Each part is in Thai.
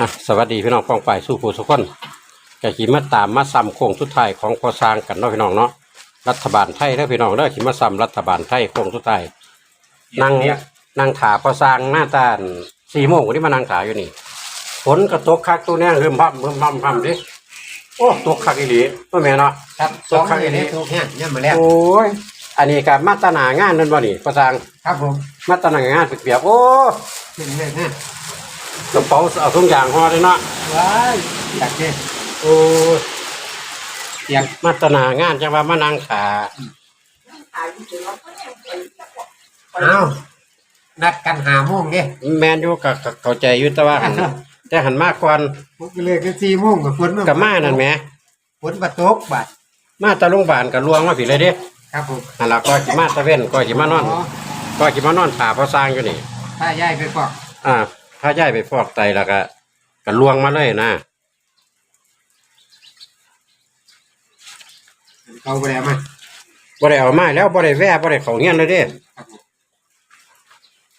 อะสวัสดีพี่น้องฟองฝ่ายสู้ผู้สุกคนกะขีมาตามมาซ้ำโค้งสุดท้ายของพอสร้างกันเนาะพี่น้องเนาะรัฐบาลไทยเด้อพี่น้องเด้อขีมาซ้ำรัฐบาลไทยโค้งสุดท้ายนั่งนั่งถาพอสร้างหน้าตาสี่โมงวันนี้มานั่งถาอยู่นี่ฝนกระตกคักตัวเนี้ยเริ่มพับเริ่มพับพับดิโอ้ตกคักอีหลีพ่อแม่เนาะ ครับตัวข้างนี้ทุกแห่งเนี่ยมาแล้วโอ้ยอันนี้กับมาตรหนางานนั่นบ่นี่พอสร้างครับผมมาตรหนางานเปียกๆโอ้ เป็นไงฮะ กระเป๋าเอาทุกอย่างห่อเลยเนาะว้ายอยากเด้โอ้ยเสียงมาตรหนางานจังว่ามานั่งขาอ้าวนัดกันหาโมงเด้แมนอยู่กับกับเข้าใจอยู่แต่ว่าหันแต่หันมากกว่าผมก็เลยก็สี่โมงกับฝนกับมานั่นแหมฝนมาตกบาดมาแตะโรงพยาบาลกับลวงมาผิดเลยเด้ครับผมหันละก็สิมาตะเว้นก็สิมานอนอ๋อก็สิมานอนถาพอสร้างอยู่นี่ถ้าย้ายไปฟอกอ่า พาย้ายไปฟอกไตแล้วก็ก็ลวงมาเลยนะเอาไปแล้วมาบ่ได้เอามาแล้วบ่ได้แว่บ่ได้เข้าเฮียนเลยเด้ครับผม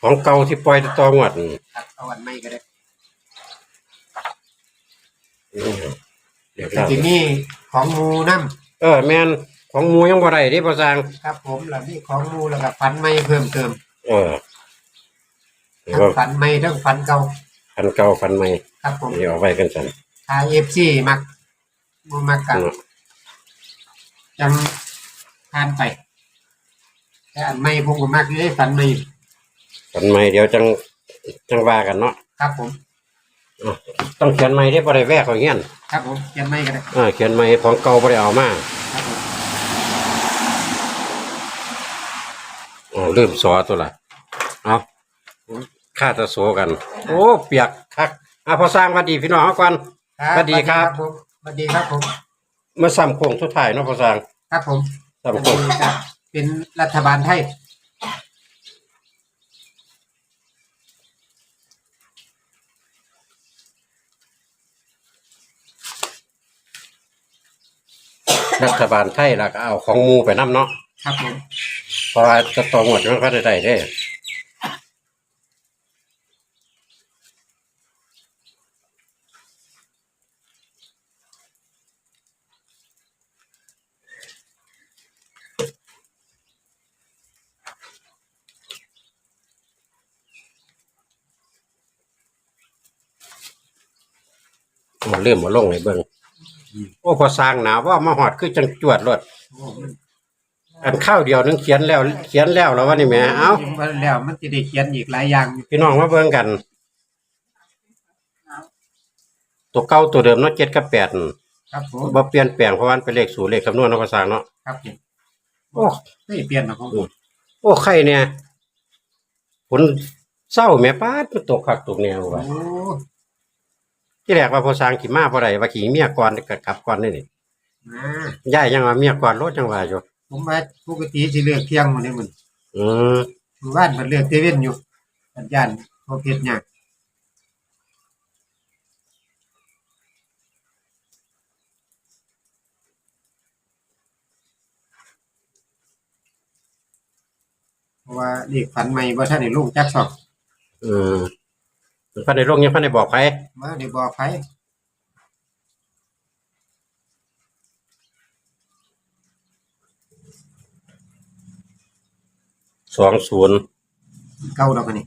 ของเก่าที่ปล่อยต่องวดนี่ครับเอาอันไม่ก็ได้อืมเดี๋ยวแต่ทีนี้ของหมูน้เออแม่นของหมูยังบ่ได้เด้พอสร้างำครับ ผมแล้วนี่ของหมูแล้วก็ฟันไม่เพิ่มเติม เออเดี๋ยว ทั้งก็ฟันไม่ทั้งฟันเก่าฟันเก่าฟันใหม่ครับผมเดี๋ยวเอาไว้กันซั่นถ้าเอฟซีมักมูมักกันเนาะจังทานไปแต่อันไม่ผมก็มากเลยฟันไม่ฟันใหม่เดี๋ยวจังจังว่ากันเนาะครับผมอ้าวต้องเขียนใหม่ที่บ่ได้แวกเขาเงี้ยนครับผมเขียนไม่ก็ได้อ่าเขียนใหม่ของเก่าบ่ได้เอามาครับผมอ๋อลืมสอตัวละเอา ค่าจะโสกัน โอ้ เปียกคักอะพอสร้างหวัดดีพี่น้องเฮาก่อน สวัสดีครับ ผมสวัสดีครับผมมาซ้ำโค้งสุดท้ายเนาะพอสร้างครับผมซ้ำโค้ง ครับเป็นรัฐบาลไทยรัฐบาลไทยแล้วก็เอาของหมู่ไปนํเนาะครับผม เพราะว่าจะต้องหมดมันก็ได้ได้เด้ เริ่มมาลงให้เบิ่งโอ้พอสร้างหนาว่ามาหอดคือจังจวดรถโอ้มันอันข้าวเดียวนึงเขียนแล้ว เขียนแล้วแล้วว่านี่แหม่เอ้ามาแล้วมันจะได้เขียนอีกหลายอย่างอยู่พี่น้องมาเบิ่งกัน ตัวเก่าตัวเดิมเนาะเจ็ดกับแปดนั่นครับผมบ่เปลี่ยนแปลงเพราะว่ามันเป็นเลขสูตรเลขคำนวณเนาะภาษาเนาะครับผมโอ้ไม่เปลี่ยนหรอกของผมโอ้ไข่เนี่ยฝนเศร้าแม่ป้าดมันตกคักตกแนวโอ้ว่ะ ที่แรกว่าพอสร้างขี่มาบ่ได้ว่าขี่เมียก่อนก็กลับก่อนนี่นี่มาย้ายยังว่าเมียก่อนรถจังว่าอยู่ผมว่าปกติสิเลือกเที่ยงมื้อนี้มันอืมหมู่บ้านเพิ่นเลือกเตเว่นอยู่สัญญาณบ่เฮ็ดหยังเพราะว่าเลขฝันใหม่บ่ทันได้ลงจักสอบอืมเพันในโรงยังเพันในบอกไผมาได้บอกไผสองศูนย์เก่าดอกอันนี้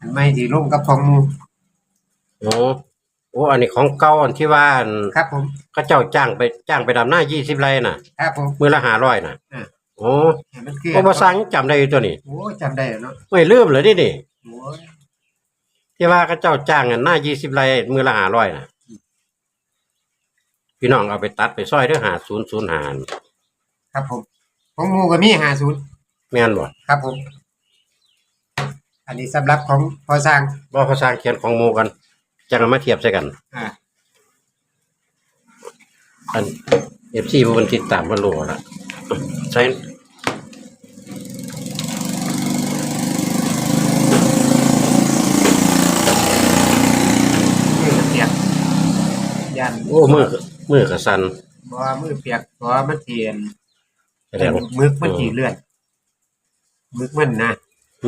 อันใหม่ที่ลงกับของหมู่โอ้โอ้อันนี้ของเก่าอันที่ว่าอันครับผม เขาเจ้าจ้างไปจ้างไปดำหน้ายี่สิบไร่น่ะ ครับผม มือละห้าร้อยน่ะอ่า โอ้ให้มันคือโอ้ภาษายังจำได้อยู่ตัวนี้โอ้จำได้แล้วเนาะไม่ลืมเลยนี่นี่โอ้ย ที่ว่าเขาเจ้าจ้างกันหน้ายี่สิบไร่มือละห้าร้อยน่ะพี่น้องเอาไปตัดไปซอยเด้วยหาศูนย์ศูนย์หารครับผมของหมู่ก็มี50แม่นบ่ครับผม อันนี้สำหรับของพอสร้างว่าภาษาเขียนของหมูกันจังเอามาเทียบใส่กันอ่าอันเอฟซีมันติดตามมันรู้ละใช้ มือเปียก ยันโอ้มือมือกระสันบ่ว่ามือเปียกบ่ว่ามันเทียนแสดงว่ามึกมันจีเลื่อนมึกมันนะ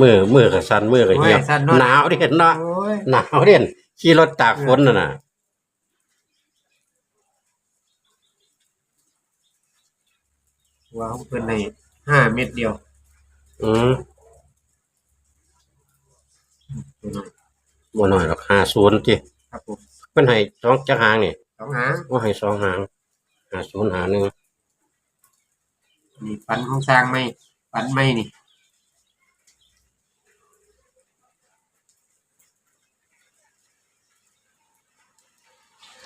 มือมือกระสันมือกระเหี่ยวโอ้ยสั่นเนอะ หนาวเด่นเนาะโอ้ยหนาวเด่นขี่รถตากฝนน่ะน่ะหัวของเพิ่นในห้าเม็ดเดียวอืมตัวน้อยบ่น้อยหรอก50ติครับผม เพิ่นให้สองจักหางนี่สองหางบ่ให้สองหาง50หาหนึงนี่ฟันของสร้างไม่ฟันไม่นี่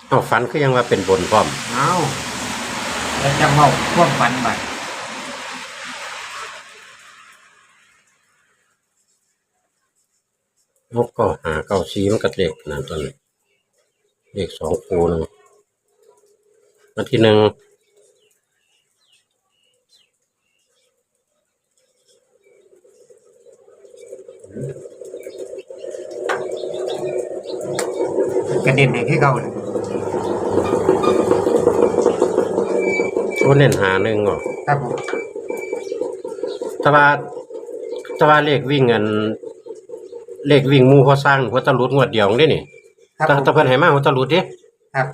เอ้าฝันคือยังว่าเป็นบนพร้อมเอาแล้วจะเมาพ่วงฟันบัดนกก็หาเก้าสีมันก็เลขนั่นตัวนี้ เลขสองคูหนึงอันที่หนึ่งกระเด็นให้ที่เก่าเลยตัวเน้นหาหนึ่งอ๋อครับผมถ้าว่าถ้าว่าเลขวิ่งอันเลขวิ่งหมู่พอสร้างหัวตะลุดงวดเดียวนี่นี่ ครับถ้าผมถ้าเพิ่นให้มาหัวตะลุดดิครับ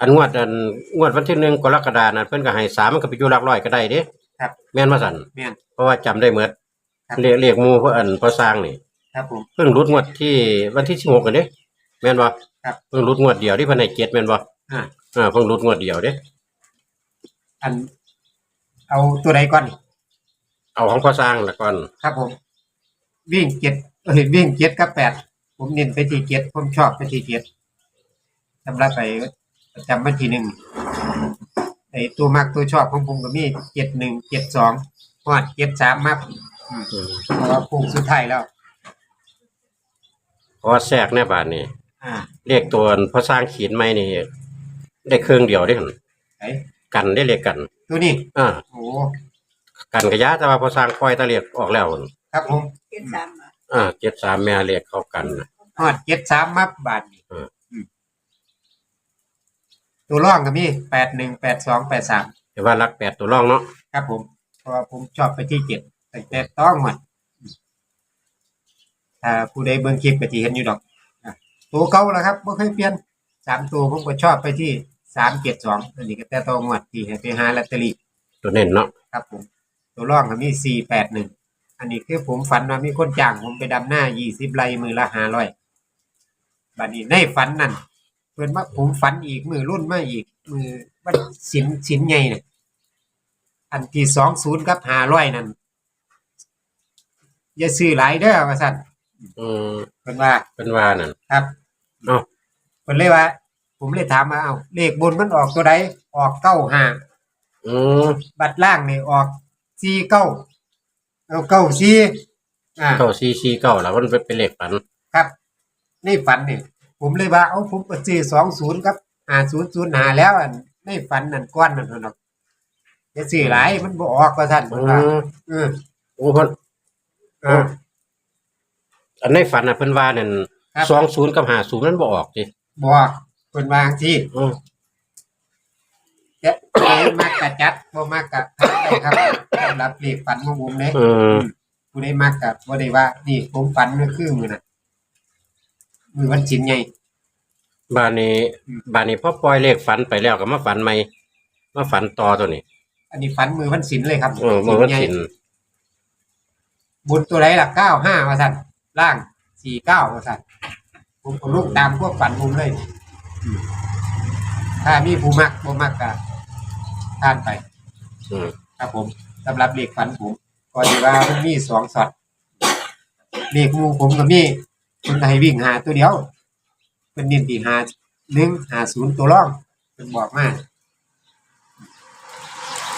อันงวดอันงวดวันที่หนึ่งกรกฎาคมนั้นเพิ่นก็ให้สามมันก็ไปอยู่หลักร้อยก็ได้เด้ครับ แม่นว่าซั่นเมียนเพราะว่าจำได้หมดครับเลขเลขหมู่เพราะอันพอสร้างนี่ ครับผม เพิ่งรุดงวดที่วันที่16กันเด้แม่นบ่ครับ เพิ่งรุดงวดเดียวที่เพิ่นให้เจ็ดแม่นบ่อ่าอ่าเพิ่งรุดงวดเดียวเด้อัน เอาตัวใดก่อนนี่เอาของพอสร้างละก่อนครับผม วิ่งเจ็ดเอ้ยวิ่งเจ็ดกับแปด ผมเน้นไปที่เจ็ดผมชอบไปที่เจ็ดสำหรับไปประจำวันที่หนึ่งไอตัวมักตัวชอบของผมก็มีเจ็ดหนึ่งเจ็ดสองหอดเจ็ดสามมักอืมอืมเพราะว่าปุ่งสุดท้ายแล้วเพราะว่าแทรกในบาทนี่อ่าเลขตัวพอสร้างขีดใหม่นี่ ได้เครื่องเดียวเด้หั่นไหนกันได้เลขกัน ตัวนี้อ่าโอ้กันกระยะแต่ว่าพอสร้างปล่อยตะเลขออกแล้วหั่นครับผม เจ็ดสามอะอ่าเจ็ดสามแม่เลขเข้ากันน่ะ หอดเจ็ดสามมักบาทนี่อืมอืมตัวร่องก็มีแปดหนึ่งแปดสองแปดสามแต่ว่ารักแปดตัวรองเนาะครับผมเพราะว่าผมชอบไปที่เจ็ดแต่แต่ต้องหมดถ้าผู้ใดเบิ่งคลิปก็จะเห็นอยู่ดอกอะตัวเก่าแล้วครับไม่เคยเปลี่ยนสามตัวผมก็ชอบไปที่สามเจ็ดสองอันนี้ก็แต่ต้องหมดที่ให้ไปหาลอตเตอรี่ ตัวเน้นเนาะครับผมตัวร่องก็มีสี่แปดหนึ่งอันนี้คือผมฝันว่ามีคนจ้างผมไปดำหน้ายี่สิบไร่มือละห้าร้อย บัดนี้ในฝันนั่นเพิ่นว่าผมฝันอีกมือรุ่นมาอีก มือวันสินสินใหญ่เนี่ยอันที่สองศูนย์กับห้าร้อยนั่นอย่าซื้อหลายเด้อว่าสั่นอืมเพิ่นว่า เป็นว่านั่น ครับเอ้า เพิ่นเลยว่า ผมเลยถามว่าเอ้าเลขบนมันออกตัวใดออกเก้าห้าอืมบัตรล่างนี่ออกสี่เก้าเอาเก้าสี่อ่า เก้าสี่สี่เก้าแล้วมันเป็นเลขฝัน ครับ ในฝันนี่ผมเลยว่าเอาผมก็ซื้อสองศูนย์ครับห้าศูนย์ศูนย์หาแล้วอันในฝันนั่นก้อนนั่นเนาะจะซื้อหลายมันบ่ออกก็ท่านอืเพิ่นว่ามเออโอ้เพิ่นเออ อันในฝันน่ะเพิ่นว่านั่นครับ สองศูนย์กับห้าศูนย์มันบ่ออกสิบ่เพิ่นวาจังที่อืมจะเอ้มักกะจัดบ่มักกะพักได้ครับสำหรับเลขฝันของผมเด้อืมผู้ใดมักกะบ่ได้ว่านี่ผมฝันเมื่อคืนมื้อน่ะ มื้อวันศีลใหญ่ บานนี้ อืม บานนี้พอปล่อยเลขฝันไปแล้วก็มาฝันใหม่มาฝันต่อตัวนี้อันนี้ฝันมื้อวันศีลเลยครับเออเมื่อวันใหญ่ศิลบนตัวไหนล่ะเก้าห้าว่าสั่นล่างสี่เก้าว่าสั่นผมก็ลูกตามพวกฝันผมเลยอืมถ้ามีผู้มักบ่มักก็ท่านไป อืมครับผมสำหรับเลขฝันผมก็ดีว่ามันมีสองสอดเลขหมูผมก็มี คนให้วิ่งหาตัวเดียวเป็นเน้นที่หาหนึ่งหาศูนย์ตัวร่องเป็นบอกมา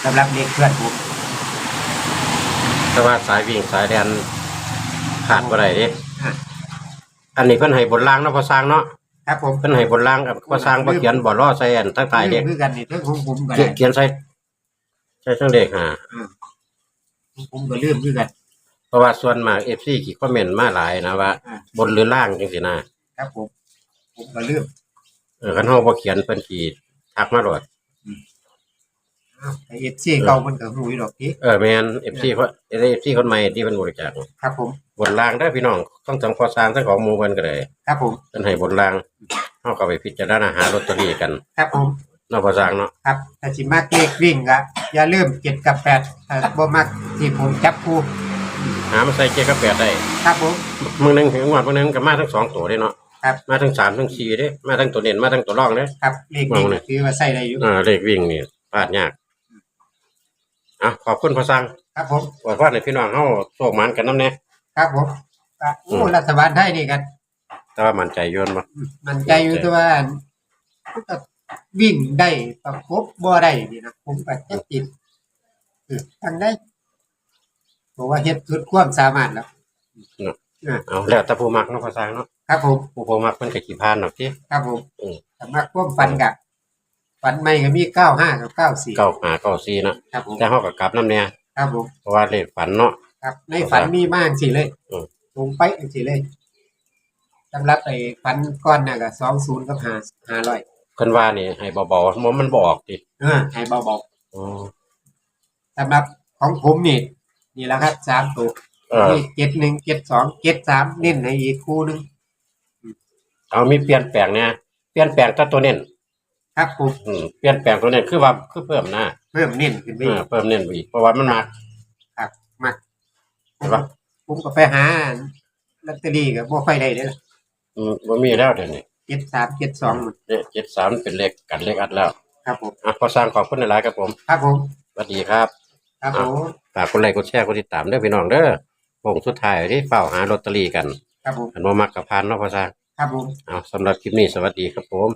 สำหรับเลขเพื่อนผมแต่ว่าสายวิ่งสายแดนขาดบ่ได้เด้อะอันนี้เพิ่นให้บนล่างเนาะพอสร้างเนาะครับผมเพิ่นให้บนล่างกับพอสร้างบ่เขียนบ่ล้อใส่อันทั้งใต้เด้คือกันนี่เรื่องของผมก็เขียได้นเขียนใส่ใส่ทั้งเลขหาอืมผมก็ลืมคือกัน เพราะว่าส่วนมาก FC กี่คอมเมนต์มาหลายนะว่า อ่า บนหรือล่างจังซี่นะครับผม ผมก็ลืมเออคันเฮาบ่เขียนเพิ่นสิทักมาโลดเอฟซีเก่ามันก็หูอยู่ดอกทีเออแมนเอฟซีเขาเอฟซีคนใหม่ที่เพิ่นบริจาคครับผม บนรางได้อพี่น้องต้องทั้งพอสร้างทั้งของหมู่เพิ่นก็ได้ครับผม เพิ่นให้บนรางเฮาก็ไปพิจารณาหาลอตเตอรี่กันครับผม เนาะพอสร้างเนาะครับถ้าสิมักเลขวิ่งก็อย่าลืมเจ็ดกับแปดถ้าบ่มักที่ผมจับคู่ หามาใส่เจ็ดกับแปดได้ครับผมมื้อหนึงถึงงวดมื้อหนึงก็มาทั้งสองตัวเด้เนาะครับมาทั้งสามทั้งสี่เด้มาทั้งตัวเน้นมาทั้งตัวรองเด้ครับเลขวิ่งเอาเลยถือว่าใส่ได้อยู่อ่าเลขวิ่งนี่พลาดยากอะขอบคุณพอสร้างครับผมอวยพรให้พี่น้องเฮาโชคหมานกันนำแน่ครับผมก็โอ้รัฐบาลไทยนี่กันแต่ว่ามั่นใจอยู่นั่นบ่มันใจอยู่แต่ว่ามันก็วิ่งได้ประกบบ่ได้นี่นะผมก็จะติดเออทางได้ เพราะว่าเฮ็ดสุดความสามารถแล้วเอาแล้วแต่ผู้มักเนาะพอสร้างเนาะครับผมผู้บ่มักเพิ่นก็ขี้พานดอกติครับผมอืมสำนักความฝันกับฝันใหม่ก็มีเก้าห้ากับเก้าสี่เก้าหาเก้าสี่เนาะครับผมแต่เฮาก็กลับนำแน่ครับผมเพราะว่าเลขฝันเนาะครับ ในฝันมีมากสิเลยอืมลงไปสิเลยสำหรับไอ้ฝันก้อนน่ะก็สองศูนย์กับห้าห้าร้อยเพิ่นว่านี่ให้เบาๆมันมันบ่ออกติเออให้เบาอ๋อๆสำหรับของผมนี่ นี่แหละครับสามตัวเออนี่เจ็ดหนึ่งเจ็ดสองเจ็ดสามเน้นในอีกคู่หนึ่งเอามีเปลี่ยนแปลงเนี่ยเปลี่ยนแปลงแต่ตัวเน้นครับผมอืมเปลี่ยนแปลงตัวเน้นคือว่าคือเพิ่มหน้าเพิ่มเน้นขึ้นไปเออีอกเพิ่มเน้นไปอีกเพราะว่ามันมากครับมากเห็นปะผมก็ไปหาลอตเตอรี่ก็บ่ค่อยได้เด้อล่ะอืมบ่มีแล้วเดี๋ยวนี้เจ็ดสามเจ็ดสองมันเลขเจ็ดสามเป็นเลขกันเลขอัดแล้วครับผมอะพอสร้างขอบคุณหลายๆครับผมครับผมสวัสดีครับ ครับผม ฝากกดไลค์กดแชร์กดติดตามเด้อพี่น้องเด้อวงสุดท้ายที่เฝ้าหาลอตเตอรี่กันครับผมอันบ่มักกับพานเนาะพอสร้างครับผม เอาสำหรับคลิปนี้สวัสดีครับผม